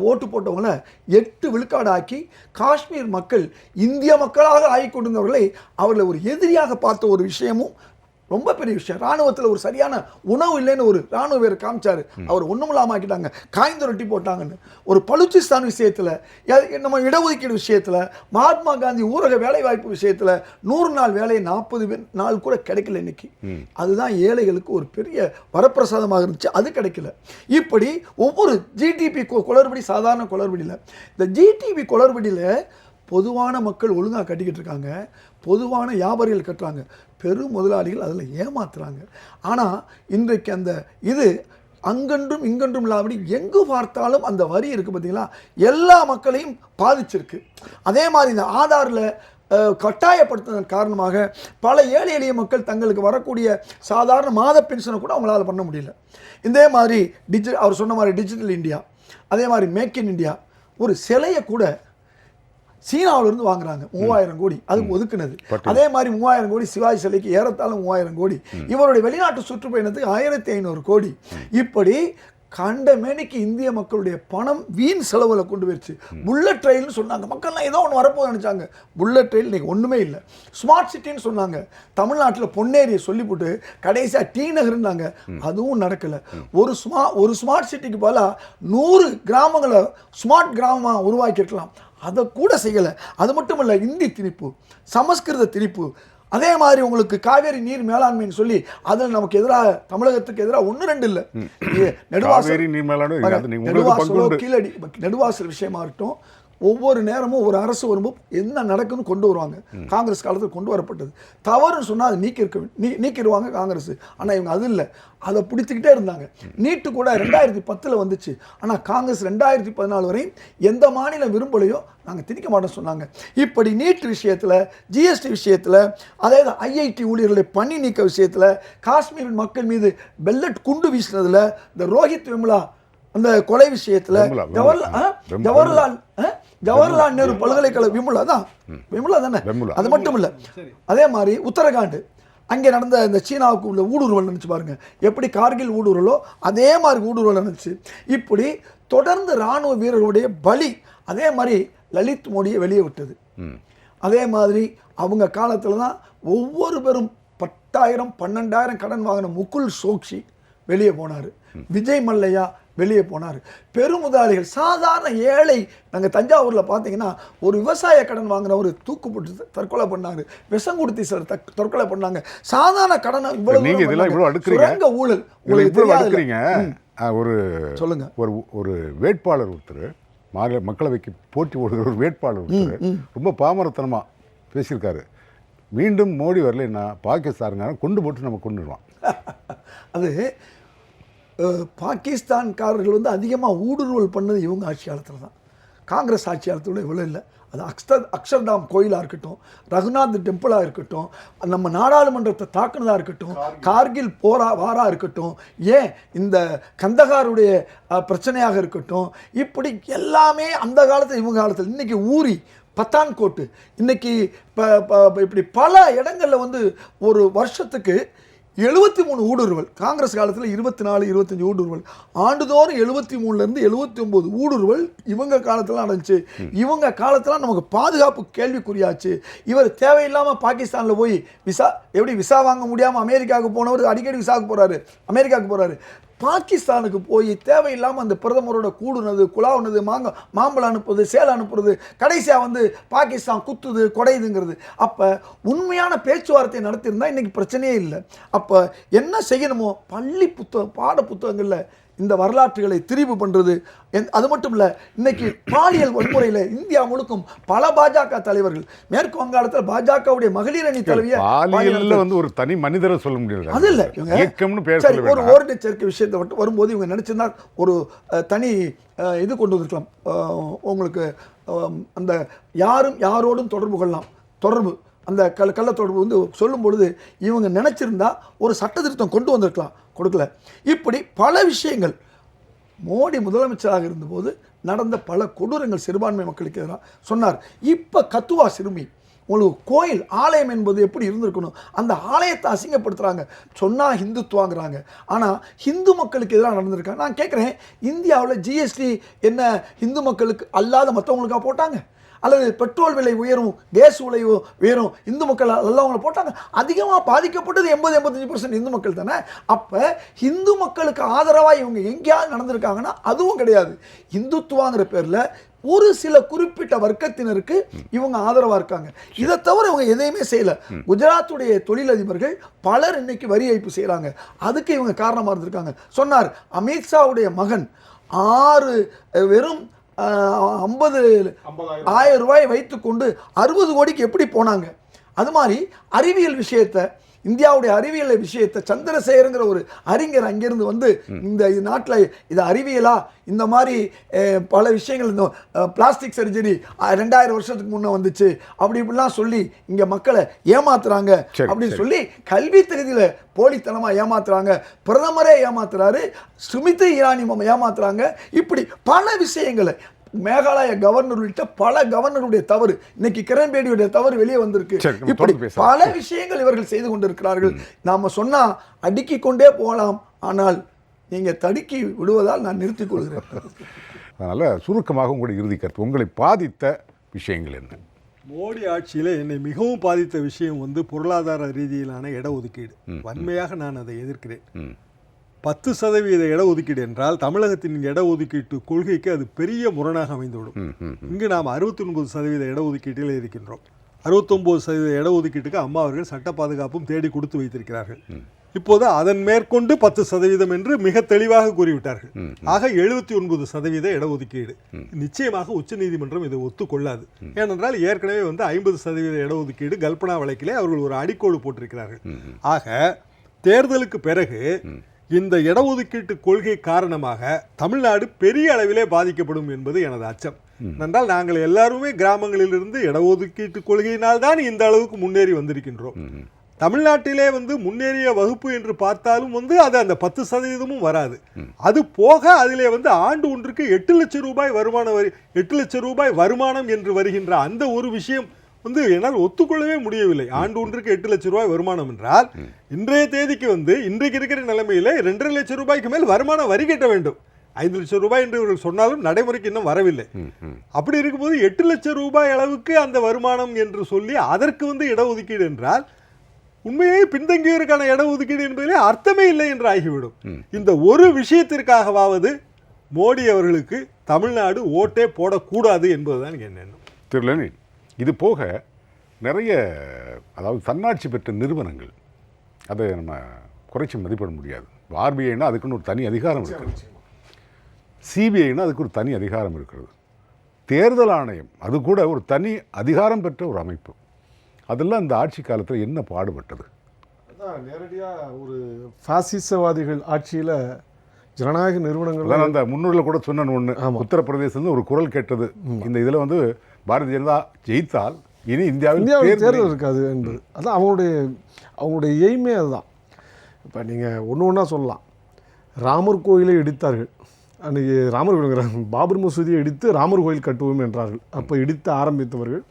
ஓட்டு போட்டவங்கள எட்டு விழுக்காடாக்கி காஷ்மீர் மக்கள் இந்திய மக்களாக ஆகி கொண்டிருந்தவர்களை அவர்களை ஒரு எதிரியாக பார்த்த ஒரு விஷயமும் ரொம்ப பெரிய விஷயம். ராணுவத்தில் ஒரு சரியான உணவு இல்லைன்னு ஒரு ராணுவ வீரர் காமிச்சாரு. அவர் ஒண்ணுமில்லாம ஆக்கிட்டாங்க. காய்ந்த ரொட்டி போட்டாங்கன்னு. ஒரு பலுச்சிஸ்தான் விஷயத்துல நம்ம இடஒதுக்கீடு விஷயத்துல மகாத்மா காந்தி ஊரக வேலைவாய்ப்பு விஷயத்துல நூறு நாள் வேலை நாற்பது நாள் கூட கிடைக்கல இன்னைக்கு. அதுதான் ஏழைகளுக்கு ஒரு பெரிய வரப்பிரசாதமாக இருந்துச்சு. அது கிடைக்கல. இப்படி ஒவ்வொரு ஜிடிபி குளறுபடி சாதாரண குளறுபடியில் இந்த ஜிடிபி குளறுபடியில் பொதுவான மக்கள் ஒழுங்கா கட்டிக்கிட்டு இருக்காங்க. பொதுவான வியாபாரிகள் கட்டுறாங்க. பெரும் முதலாளிகள் அதில் ஏமாத்துறாங்க. ஆனால் இன்றைக்கு அந்த இது அங்கன்றும் இங்கன்றும் இல்லாதபடி எங்கு பார்த்தாலும் அந்த வரி இருக்குது பார்த்தீங்களா? எல்லா மக்களையும் பாதிச்சிருக்கு. அதே மாதிரி இந்த ஆதாரில் கட்டாயப்படுத்துவதன் காரணமாக பல ஏழை எளிய மக்கள் தங்களுக்கு வரக்கூடிய சாதாரண மாத பென்ஷனை கூட அவங்களால பண்ண முடியல. இதே மாதிரி டிஜி அவர் சொன்ன மாதிரி டிஜிட்டல் இந்தியா அதே மாதிரி மேக் இன் இந்தியா ஒரு சிலையை கூட சீனாவுல இருந்து வாங்குறாங்க. மூவாயிரம் கோடி. அதுக்கு ஒதுக்குனது. அதே மாதிரி மூவாயிரம் கோடி சிவாஜி சிலைக்கு ஏறத்தாழ மூவாயிரம் கோடி. இவருடைய வெளிநாட்டு சுற்றுப்பயணத்துக்கு ஆயிரத்தி ஐநூறு கோடி. இப்படி கண்ட மேனிக்கு இந்திய மக்களுடைய பணம் வீண் செலவுல கொண்டு போயிருச்சு. புல்லட் ரயில்னு சொன்னாங்க. மக்கள்லாம் ஏதோ ஒன்று வரப்போகுது நினைச்சாங்க. புல்லட் ரயில் இன்னைக்கு ஒண்ணுமே இல்லை. ஸ்மார்ட் சிட்டின்னு சொன்னாங்க. தமிழ்நாட்டில் பொன்னேரியை சொல்லிவிட்டு கடைசியா டி நகர்னாங்க. அதுவும் நடக்கல. ஒரு ஸ்மா ஒரு ஸ்மார்ட் சிட்டிக்கு பதிலாக நூறு கிராமங்களை ஸ்மார்ட் கிராமமா உருவாக்கியிருக்கலாம். அதை கூட செய்யலை. அது மட்டும் இல்லை இந்தி திணிப்பு சமஸ்கிருத திணிப்பு. அதே மாதிரி உங்களுக்கு காவேரி நீர் மேலாண்மைன்னு சொல்லி அதில் நமக்கு எதிராக தமிழகத்துக்கு எதிராக ஒன்று ரெண்டு இல்லை. நெடுவாசலோ பங்குண்டு. கீழடி நெடுவாசல் விஷயமா இருக்கட்டும் ஒவ்வொரு நேரமும் ஒரு அரசு வரும்போது என்ன நடக்குன்னு கொண்டு வருவாங்க. காங்கிரஸ் காலத்தில் கொண்டு வரப்பட்டது. தவறுன்னு சொன்னால் அதை நீக்கி இருக்க நீ நீக்கிடுவாங்க காங்கிரஸ். ஆனால் இவங்க அது இல்லை. அதை பிடிச்சிக்கிட்டே இருந்தாங்க. நீட்டு கூட ரெண்டாயிரத்தி பத்தில் வந்துச்சு. ஆனால் காங்கிரஸ் ரெண்டாயிரத்தி பதினாலு வரையும் எந்த மாநிலம் விரும்பலையோ நாங்கள் திணிக்க மாட்டோம் சொன்னாங்க. இப்படி நீட் விஷயத்தில் ஜிஎஸ்டி விஷயத்தில் அதாவது ஐஐடி ஊழியர்களை பணி நீக்க விஷயத்தில் காஷ்மீர் மக்கள் மீது பெல்லட் குண்டு வீசினதில் இந்த ரோஹித் விமலா அந்த கொலை விஷயத்துல. ஜவஹர்லால். ஜவஹர்லால்? ஜவஹர்லால் நேரு பல்கலைக்கழக விமலா தான். விமலா தானே. அது மட்டும் இல்ல அதே மாதிரி உத்தரகாண்ட். அங்கே நடந்த இந்த சீனாவுக்கு உள்ள ஊடுருவல் நினைச்சு பாருங்க. எப்படி கார்கில் ஊடுருவலோ அதே மாதிரி ஊடுருவல் நடந்துச்சு. இப்படி தொடர்ந்து ராணுவ வீரர்களுடைய பலி அதே மாதிரி லலித் மோடியை வெளியே விட்டது. அதே மாதிரி அவங்க காலத்தில் தான் ஒவ்வொரு பேரும் பத்தாயிரம் பன்னெண்டாயிரம் கடன் வாங்கின முகுல் சோக்ஷி வெளியே போனார். விஜய் மல்லையா வெளியே போனார். பெருமுதாளிகள் சாதாரண ஏழை நாங்கள் தஞ்சாவூரில் பார்த்தீங்கன்னா ஒரு விவசாய கடன் வாங்கினவர் தூக்கு போட்டு தற்கொலை பண்ணாரு. விஷம் கொடுத்து சிலர் தற்கொலை பண்ணாங்க. சாதாரண கடனை இவ்வளவு நீங்க இதெல்லாம் பண்ணாங்க. இவ்வளவு அடுக்குறீங்க. ஊழல். உங்களுக்கு இவ்வளவு? அடுக்குறீங்க. ஒரு சொல்லுங்க. ஒரு ஒரு வேட்பாளர் ஒருத்தர் மாநில மக்களவைக்கு போட்டி போடுகிற ஒரு வேட்பாளர் ஒருத்தர் ரொம்ப பாமரத்தனமா பேசியிருக்காரு. மீண்டும் மோடி வரலைன்னா பாகிஸ்தானுங்க கொண்டு போட்டு நம்ம கொண்டுடுவான் அது பாகிஸ்தான்காரர்கள் வந்து அதிகமாக ஊடுருவல் பண்ணது இவங்க ஆட்சி காலத்தில் தான். காங்கிரஸ் ஆட்சி காலத்தில் இவ்வளோ இல்லை. அது அக்ஷர் அக்ஷர்தாம் கோயிலாக இருக்கட்டும் ரகுநாத் டெம்பிளாக இருக்கட்டும் நம்ம நாடாளுமன்றத்தை தாக்குனதாக இருக்கட்டும் கார்கில். போரா வாரா இருக்கட்டும் ஏன் இந்த கந்தகாருடைய பிரச்சனையாக இருக்கட்டும் இப்படி எல்லாமே அந்த காலத்தில் இவங்க காலத்தில். இன்னைக்கு ஊரி பத்தான்கோட்டு இன்னைக்கு ப- ப- இப்படி பல இடங்களில் வந்து ஒரு வருஷத்துக்கு எழுபத்தி மூணு ஊடுருவல். காங்கிரஸ் காலத்தில் இருபத்தி நாலு இருபத்தஞ்சு ஊடுருவல். ஆண்டுதோறும் எழுபத்தி மூணுலேருந்து எழுபத்தி ஒம்பது ஊடுருவல் இவங்க காலத்தில் நடந்துச்சு. இவங்க காலத்தில் நமக்கு பாதுகாப்பு கேள்விக்குறியாச்சு. இவர் தேவையில்லாமல் பாகிஸ்தானில் போய் விசா எப்படி விசா வாங்க முடியாமல் அமெரிக்காவுக்கு போனவர் அடிக்கடி விசாவுக்கு போகிறாரு அமெரிக்காவுக்கு போகிறாரு பாகிஸ்தானுக்கு போய் தேவையில்லாமல் அந்த பிரதமரோட கூடுனது குழாவுனது மாங்க மாம்பழம் அனுப்புறது சேலை அனுப்புறது கடைசியாக வந்து பாகிஸ்தான் குத்துது கொடையுதுங்கிறது. அப்போ உண்மையான பேச்சுவார்த்தை நடத்தியிருந்தால் இன்றைக்கி பிரச்சனையே இல்லை. அப்போ என்ன செய்யணுமோ பள்ளி புத்தகம் பாட புத்தகங்களில் இந்த வரலாற்றுகளை திரிவு பண்றது. என்- அது மட்டும் இல்ல இன்னைக்கு பாலியல் வன்முறையில இந்தியா முழுக்கும் பல பாஜக தலைவர்கள் மேற்கு வங்காளத்தில் பாஜகவுடைய மகளிர் அணி தலைவிய பாலியல்ல வந்து ஒரு தனி மனிதரை சொல்ல முடியாது அது இல்ல இயக்கம்னு சரி ஒரு சேர்க்கை விஷயத்தை மட்டும் வரும்போது இவங்க நினைச்சிருந்தா ஒரு தனி இது கொண்டு வந்திருக்கலாம். உங்களுக்கு அந்த யாரும் யாரோடும் தொடர்பு கொள்ளலாம். தொடர்பு. அந்த கள்ள கள்ள தொடர்பு வந்து சொல்லும் பொழுது இவங்க நினச்சிருந்தா ஒரு சட்ட திருத்தம் கொண்டு வந்திருக்கலாம். கொடுக்கல. இப்படி பல விஷயங்கள். மோடி முதலமைச்சராக இருந்தபோது நடந்த பல கொடூரங்கள் சிறுபான்மை மக்களுக்கு எதிராக சொன்னார். இப்போ கத்துவா சிறுமி உங்களுக்கு கோயில் ஆலயம் என்பது எப்படி இருந்திருக்கணும்? அந்த ஆலயத்தை அசிங்கப்படுத்துகிறாங்க சொன்னால் ஹிந்துத்துவாங்கிறாங்க ஆனால் ஹிந்து மக்களுக்கு எதிராக நடந்திருக்காங்க நான் கேட்குறேன் இந்தியாவில் ஜிஎஸ்டி என்ன ஹிந்து மக்களுக்கு அல்லாத மற்றவங்களுக்காக போட்டாங்க? அல்லது பெட்ரோல் விலை உயரும் கேஸ் விலை உயரும் இந்து மக்கள் எல்லாம் போட்டாங்க. அதிகமாக பாதிக்கப்பட்டது எண்பது எண்பத்தஞ்சு பர்சன்ட் இந்து மக்கள் தானே? அப்போ இந்து மக்களுக்கு ஆதரவாக இவங்க எங்கேயாவது நடந்திருக்காங்கன்னா அதுவும் கிடையாது. இந்துத்துவாங்கிற பேரில் ஒரு சில குறிப்பிட்ட வர்க்கத்தினருக்கு இவங்க ஆதரவாக இருக்காங்க. இதை தவிர இவங்க எதையுமே செய்யல. குஜராத்துடைய தொழிலதிபர்கள் பலர் இன்னைக்கு வரி ஏய்ப்பு செய்கிறாங்க அதுக்கு இவங்க காரணமாக இருந்திருக்காங்க. சொன்னார் அமித்ஷாவுடைய மகன் ஆறு வெறும் ஐம்பது ஆயிரம் ரூபாய் வைத்துக்கொண்டு அறுபது கோடிக்கு எப்படி போனாங்க? அது மாதிரி அறிவியல் விஷயத்தை இந்தியாவுடைய அறிவியல் விஷயத்தை சந்திரசேகருங்கிற ஒரு அறிஞர் அங்கிருந்து வந்து இந்த நாட்டில் இது அறிவியலா இந்த மாதிரி பல விஷயங்கள் இந்த பிளாஸ்டிக் சர்ஜரி ரெண்டாயிரம் வருஷத்துக்கு முன்னே வந்துச்சு. அப்படி இப்படிலாம் சொல்லி இங்கே மக்களை ஏமாத்துறாங்க. அப்படின்னு. சொல்லி கல்வி தகுதியில் போலித்தனமாக ஏமாத்துறாங்க. பிரதமரே ஏமாத்துறாரு ஸ்மிருதி இரானி ஏமாத்துறாங்க. இப்படி பல விஷயங்களை மேகாலய கவர்னர் உள்ளிட்ட பல கவர்னருடைய தவறு. இன்னைக்கு கிரண் பேடியுடைய தவறு வெளியே வந்திருக்கு. இப்படி. பல விஷயங்கள் இவர்கள் செய்து கொண்டிருக்கிறார்கள். நாம சொன்னா அடுக்கிக் கொண்டே போகலாம். ஆனால் நீங்க தடுக்கி விடுவதால் நான் நிறுத்திக் கொள்கிறேன். அதனால சுருக்கமாக உங்களுடைய இறுதி கருத்து. உங்களை பாதித்த விஷயங்கள் என்ன? மோடி ஆட்சியில் என்னை மிகவும் பாதித்த விஷயம் வந்து பொருளாதார ரீதியிலான இடஒதுக்கீடு. வன்மையாக நான் அதை எதிர்க்கிறேன். பத்து சதவீத இடஒதுக்கீடு என்றால் தமிழகத்தின் இடஒதுக்கீட்டு கொள்கைக்கு அது பெரிய முரணாக அமைந்துவிடும். இங்கு நாம் அறுபத்தி ஒன்பது சதவீத இடஒதுக்கீட்டில் இருக்கின்றோம். அறுபத்தொன்பது சதவீத இடஒதுக்கீட்டுக்கு அம்மா அவர்கள் சட்ட பாதுகாப்பும் தேடி கொடுத்து வைத்திருக்கிறார்கள். இப்போது அதன் மேற்கொண்டு பத்து சதவீதம் என்று மிக தெளிவாக கூறிவிட்டார்கள். ஆக எழுபத்தி ஒன்பது சதவீத இடஒதுக்கீடு. நிச்சயமாக உச்சநீதிமன்றம் இதை ஒத்துக்கொள்ளாது. ஏனென்றால் ஏற்கனவே வந்து ஐம்பது சதவீத இடஒதுக்கீடு கல்பனா வழக்கிலே அவர்கள் ஒரு அடிக்கோடு போட்டிருக்கிறார்கள். ஆக தேர்தலுக்கு பிறகு இந்த இடஒதுக்கீட்டு கொள்கை காரணமாக தமிழ்நாடு பெரிய அளவிலே பாதிக்கப்படும் என்பது எனது அச்சம். என்றால் நாங்கள் எல்லாருமே கிராமங்களிலிருந்து இடஒதுக்கீட்டு கொள்கையினால் தான் இந்த அளவுக்கு முன்னேறி வந்திருக்கின்றோம். தமிழ்நாட்டிலே வந்து முன்னேறிய வகுப்பு என்று பார்த்தாலும் வந்து அது அந்த பத்து சதவீதமும் வராது. அது போக அதிலே வந்து ஆண்டு ஒன்றுக்கு எட்டு லட்சம் ரூபாய் வருமான வரி எட்டு லட்சம் ரூபாய் வருமானம் என்று வருகின்ற அந்த ஒரு விஷயம் வந்து என்னால் ஒத்துக்கொள்ளவே முடியவில்லை. ஆண்டு ஒன்றுக்கு எட்டு லட்சம் ரூபாய் வருமானம் என்றால் இன்றைய தேதிக்கு வந்து இன்றைக்கு இருக்கிற நிலைமையில இரண்டரை லட்சம் ரூபாய்க்கு மேல் வருமான வரி கட்ட வேண்டும். ஐந்து லட்சம் ரூபாய் என்று இவர்கள் சொன்னாலும் நடைமுறைக்கு இன்னும் வரவில்லை. அப்படி இருக்கும்போது எட்டு லட்சம் ரூபாய் அளவுக்கு அந்த வருமானம் என்று சொல்லி அதற்கு வந்து இடஒதுக்கீடு என்றால் உண்மையே பின்தங்கியோருக்கான இடஒதுக்கீடு என்பதிலே அர்த்தமே இல்லை என்று ஆகிவிடும். இந்த ஒரு விஷயத்திற்காகவாவது மோடி அவர்களுக்கு தமிழ்நாடு ஓட்டே போடக்கூடாது என்பதுதான் என் எண்ணம். திரு லெனின் இது போக நிறைய அதாவது தன்னாட்சி பெற்ற நிறுவனங்கள் அதை நம்ம குறைச்சி மதிப்பிட முடியாது. ஆர்பிஐனா அதுக்குன்னு ஒரு தனி அதிகாரம் இருக்குது சிபிஐனா அதுக்கு ஒரு தனி அதிகாரம் இருக்கிறது. தேர்தல் ஆணையம் அது கூட ஒரு தனி அதிகாரம் பெற்ற ஒரு அமைப்பு. அதெல்லாம் இந்த ஆட்சி காலத்தில் என்ன பாடுபட்டது? அதான் நேரடியாக ஒரு பாசிசவாதிகள் ஆட்சியில் ஜனநாயக நிறுவனங்கள் அந்த முன்னூறில் கூட சொன்ன ஒன்று உத்தரப்பிரதேசத்துல ஒரு குரல் கேட்டது. இந்த இதில் வந்து பாரதிய ஜனதா ஜெயித்தால் இனி இந்தியாவில் இந்தியாவில் தேர்தல் இருக்காது என்பது. அதான் அவங்களுடைய அவங்களுடைய எய்மே அதுதான். இப்போ நீங்கள் ஒன்று ஒன்றா சொல்லலாம். ராமர் கோயிலை இடித்தார்கள். அன்றைக்கி ராமர் கோயில் பாபர் மசூதியை இடித்து ராமர் கோயில் கட்டுவோம் என்றார்கள். அப்போ இடித்து ஆரம்பித்தவர்கள்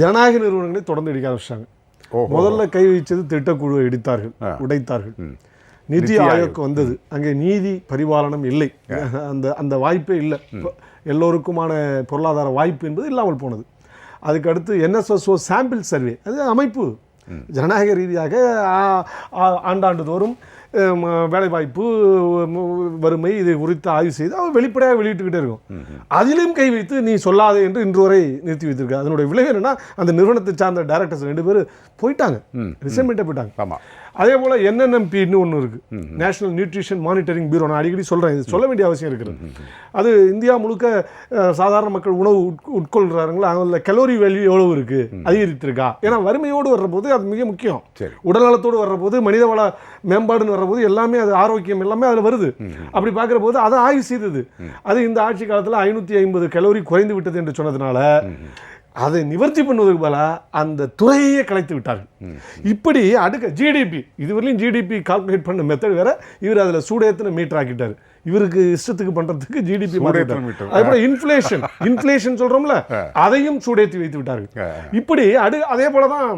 ஜனநாயக நிறுவனங்களை தொடர்ந்து இடிக்க ஆரம்பிச்சிட்டாங்க. ஓஹோ. முதல்ல கை வச்சது திட்டக்குழுவை இடித்தார்கள் உடைத்தார்கள். நிதி ஆயோக் வந்தது. அங்கே நீதி பரிபாலனம் இல்லை. அந்த அந்த வாய்ப்பே இல்லை. எல்லோருக்குமான பொருளாதார வாய்ப்பு என்பது இல்லாமல் போனது. அதுக்கு அடுத்து என்எஸ்எஸ்ஓ சாம்பிள் சர்வே அது அமைப்பு. ஜனநாயக ரீதியாக ஆண்டாண்டு தோறும் வேலைவாய்ப்பு வறுமை இது குறித்து ஆய்வு செய்து அவர் வெளிப்படையாக வெளியிட்டுக்கிட்டே இருக்கும். அதிலும் கை வைத்து நீ சொல்லாதே என்று இன்று வரை நிறுத்தி வைத்திருக்க அதனுடைய விளைவு என்னன்னா அந்த நிறுவனத்தை சார்ந்த டைரக்டர்ஸ் ரெண்டு பேரும் போயிட்டாங்க. ரிசைன்மெண்ட்டே போயிட்டாங்க ஆமாம் அதே போல என்என்எம்பின்னு ஒன்று இருக்கு. நேஷனல் நியூட்ரிஷன் மானிட்டரிங் பியூரோ நான் அடிக்கடி சொல்றேன் இது சொல்ல வேண்டிய அவசியம் இருக்கிறது அது இந்தியா முழுக்க சாதாரண மக்கள் உணவு உட்க- உட்கொள்றாங்களா அதில் கலோரி வேல்யூ எவ்வளவு இருக்கு அதிகரித்திருக்கா? ஏன்னா வறுமையோடு வர்றபோது அது மிக முக்கியம். உடல்நலத்தோடு வர்றபோது மனித வள மேம்பாடுன்னு வர்றபோது எல்லாமே அது ஆரோக்கியம் எல்லாமே அதில் வருது. அப்படி பார்க்குற போது அதை ஆய்வு செய்தது. அது இந்த ஆட்சி காலத்தில் ஐநூற்றி ஐம்பது கலோரி குறைந்து விட்டது என்று சொன்னதுனால அதை நிவர்த்தி பண்ணுவதற்கு பதிலாக அந்த துறையே கலைத்து விட்டார்கள். இப்படி அடுக்க ஜிடிபி இதுவரையிலும் ஜிடிபி கால்குலேட் பண்ண மெத்தட் வேற இவர் அதில் சூடேத்தின மீட்டர் ஆக்கிட்டார். இவருக்கு இஷ்டத்துக்கு பண்றதுக்கு ஜிடிபி சூடேத்தின meter. அதே போல இன்ஃப்ளேஷன் இன்ஃப்ளேஷன் சொல்றோம்ல அதையும் சூடேத்தி வைத்து விட்டார்கள். இப்படி அடு அதே போல தான்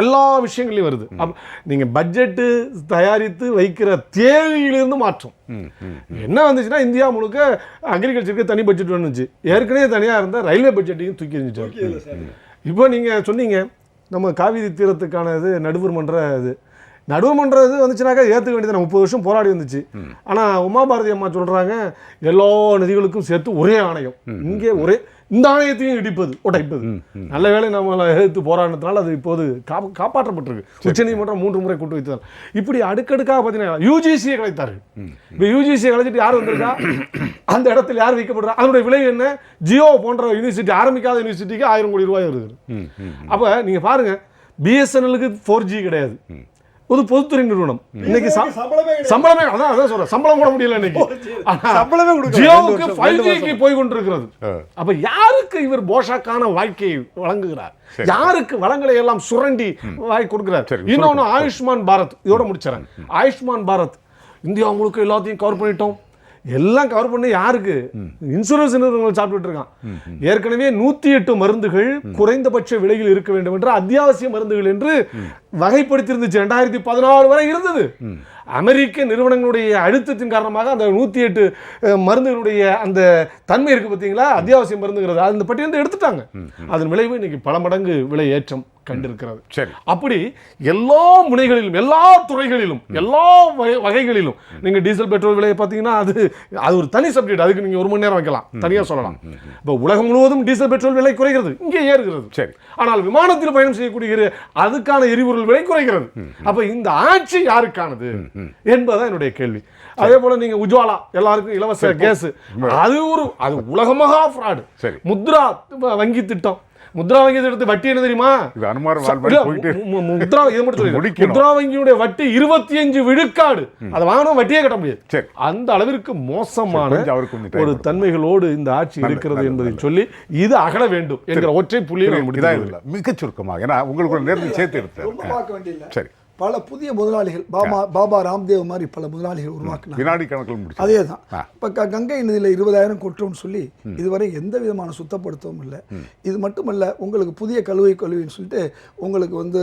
எல்லா விஷயங்களையும் வருது. அப்ப நீங்க பட்ஜெட்டு தயாரித்து வைக்கிற தேவையிலிருந்து மாற்றம். என்ன வந்துச்சுன்னா இந்தியா முழுக்க அக்ரிகல்ச்சருக்கு தனி பட்ஜெட் வந்துச்சு. ஏற்கனவே தனியா இருந்த ரயில்வே பட்ஜெட்டையும் தூக்கி எறிஞ்சிட்டாரு. இப்போ நீங்க சொன்னீங்க நம்ம காவிரி தீரத்துக்கான இது நடுவர் மன்ற இது. நடுவர் மன்ற இது வந்துச்சுனாக்கா ஏற்றுக்க வேண்டியது முப்பது வருஷம் போராடி வந்துச்சு. ஆனா உமா பாரதி அம்மா சொல்றாங்க எல்லா நதிகளுக்கும் சேர்த்து ஒரே ஆணையம். இங்கே ஒரே இந்த ஆணையத்தையும் இடிப்பது உடைப்பது நல்ல வேளை நம்மளை எதிர்த்து போராடினதுனால அது இப்போது காப்ப- காப்பாற்றப்பட்டிருக்கு. உச்சநீதிமன்றம் மூன்று முறை கூட்டு வைத்தார் இப்படி அடுக்கடுக்காக பார்த்தீங்கன்னா யூஜிசியை கலைத்தார்கள். இப்போ யூஜிசியை கலைச்சிட்டு யார் வந்திருக்கா? அந்த இடத்துல யார் வைக்கப்படுறா அதனுடைய விளைவு என்ன? ஜியோ போன்ற யூனிவர்சிட்டி ஆரம்பிக்காத யூனிவர்சிட்டிக்கு ஆயிரம் கோடி ரூபாய் வருது. அப்போ நீங்க பாருங்க பிஎஸ்என்எலுக்கு ஃபோர் ஜி கிடையாது. ஒரு பொதுத்துறை நிறுவனம். இன்னைக்கு சம்- சம்பளமே அதான் அதான் சொல்றேன். சம்பளம் கூட முடியல இன்னைக்கு. சம்பளமே ஜியோவுக்கு ஃபைவ் ஜிக்கு போய் கொண்டிருக்கிறது. அப்ப யாருக்கு இவர் போஷாக்கான வாழ்க்கையை வழங்குகிறார்? யாருக்கு வளங்களை எல்லாம் சுரண்டி வாய் கொடுக்கிறார்? இன்னொன்னு ஆயுஷ்மான் பாரத். இதோட முடிச்சிடறேன். ஆயுஷ்மான் பாரத். இந்தியா முழுக்க எல்லாத்தையும் கவர் பண்ணிட்டோம். எல்லாம் கவர் பண்ணி யாருக்கு? இன்சூரன்ஸ் நிறுவனங்கள் சாப்பிட்டுட்டு இருக்கான். ஏற்கனவே நூத்தி எட்டு மருந்துகள் குறைந்தபட்ச விலையில் இருக்க வேண்டும் என்ற அத்தியாவசிய மருந்துகள் என்று வகைப்படுத்தியிருந்துச்சு. ரெண்டாயிரத்தி பதினாறு வரை இருந்தது. அமெரிக்க நிறுவனங்களுடைய அழுத்தத்தின் காரணமாக அந்த நூத்தி எட்டு மருந்துகளுடைய அந்த தன்மை இருக்கு பார்த்தீங்களா? அத்தியாவசிய மருந்துங்கிறது. அந்த பட்டியலிருந்து எடுத்துட்டாங்க. அதன் விளைவு இன்னைக்கு பல மடங்கு விலை ஏற்றம் கண்டிருக்கிறது. சரி. அப்படி எல்லா முனைகளிலும் எல்லா துறைகளிலும் எல்லா வகை- வகைகளிலும் நீங்க டீசல் பெட்ரோல் விலையை பார்த்தீங்கன்னா அது அது ஒரு தனி சப்ஜெக்ட். அதுக்கு நீங்க ஒரு மணி நேரம் வைக்கலாம். தனியா சொல்லலாம். இப்போ உலகம் முழுவதும் டீசல் பெட்ரோல் விலை குறைகிறது. இங்கே ஏறுகிறது. சரி. ஆனால் விமானத்தில் பயணம் செய்யக்கூடிய அதுக்கான எரிபொருள் விலை குறைகிறது. அப்ப இந்த ஆட்சி யாருக்கானது என்பதுதான் என்னுடைய கேள்வி. அதே போல நீங்க உஜ்வாலா எல்லாருக்கும் இலவச கேஸ். அது ஒரு அது உலகமகா ஃப்ராடு. முத்ரா வங்கி திட்டம். முத்ரா வங்கி திட்டத்தை வட்டி என்ன தெரியுமா? மாதிரி இது மட்டும். முத்ரா வங்கியுடைய வட்டி இருபத்தி அஞ்சு விழுக்காடு அதை வாங்கினா வட்டியே கட்ட முடியாது. சரி. அந்த அளவிற்கு மோசமான ஒரு. தன்மைகளோடு இந்த ஆட்சி இருக்கிறது என்பதை சொல்லி இது அகல வேண்டும் என்கிற ஒற்றை புள்ளியை இல்லை மிகச் சுருக்கமாக ஏன்னா உங்களுக்கு ஒரு நேரத்தை சேர்த்து வேண்டியதில்லை. சரி. பல புதிய முதலாளிகள் பாபா பாபா ராம்தேவ் மாதிரி பல முதலாளிகள் உருவாக்குனாங்க. வினாடி கணக்கில் முடிச்சு அதே தான். இப்போ க கங்கை நதியில் இருபதாயிரம் கொட்டுறோம்னு சொல்லி இதுவரை எந்த விதமான சுத்தப்படுத்தவும் இல்லை. இது மட்டுமல்ல உங்களுக்கு புதிய கல்வி கல்வின்னு சொல்லிட்டு உங்களுக்கு வந்து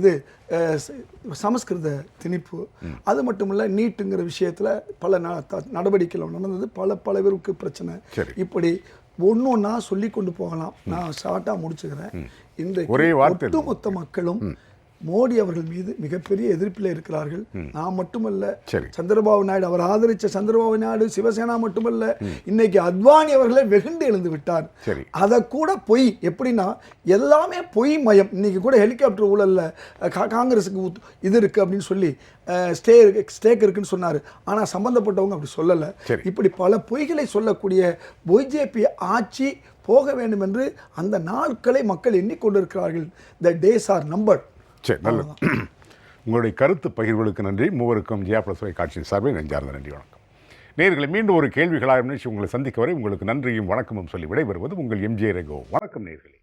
இது சமஸ்கிருத திணிப்பு. அது மட்டும் இல்லை நீட்டுங்கிற விஷயத்தில் பல நடவடிக்கைகள் நடந்தது. பல பல பேருக்கு பிரச்சனை. இப்படி ஒன்று ஒன்றா சொல்லி கொண்டு போகலாம். நான் ஷார்ட்டாக முடிச்சுக்கிறேன். இன்றைக்கு ஒட்டுமொத்த மக்களும் மோடி அவர்கள் மீது மிகப்பெரிய எதிர்ப்பில் இருக்கிறார்கள். நான் மட்டுமல்ல. சந்திரபாபு நாயுடு அவர் ஆதரிச்ச சந்திரபாபு நாயுடு சிவசேனா மட்டுமல்ல இன்னைக்கு அத்வானி அவர்களை வெகுண்டு எழுந்து விட்டார். அதை கூட பொய் எப்படின்னா எல்லாமே பொய் மயம். இன்னைக்கு கூட ஹெலிகாப்டர் ஊழல்ல காங்கிரஸுக்கு இது இருக்கு அப்படின்னு சொல்லி ஸ்டே இருக்கு ஸ்டேக் இருக்குன்னு சொன்னார். ஆனால் சம்பந்தப்பட்டவங்க அப்படி சொல்லலை. இப்படி பல பொய்களை சொல்லக்கூடிய பிஜேபி ஆட்சி போக வேண்டும் என்று அந்த நாட்களை மக்கள் எண்ணிக்கொண்டிருக்கிறார்கள். த டேஸ் ஆர் நம்பர் சரி நல்லது. உங்களுடைய கருத்து பகிர்வுகளுக்கு நன்றி. மூவருக்கும் ஜியா பிளஸ் காட்சியின் சார்பில் நெஞ்சார்ந்த நன்றி வணக்கம். நேர்களை மீண்டும் ஒரு கேள்விகளாக நிகழ்ச்சி உங்களை சந்திக்க வரை உங்களுக்கு நன்றியும் வணக்கமும் சொல்லி விடைபெறுவது உங்கள் எம்ஜே ரெகோ. வணக்கம் நேர்களே.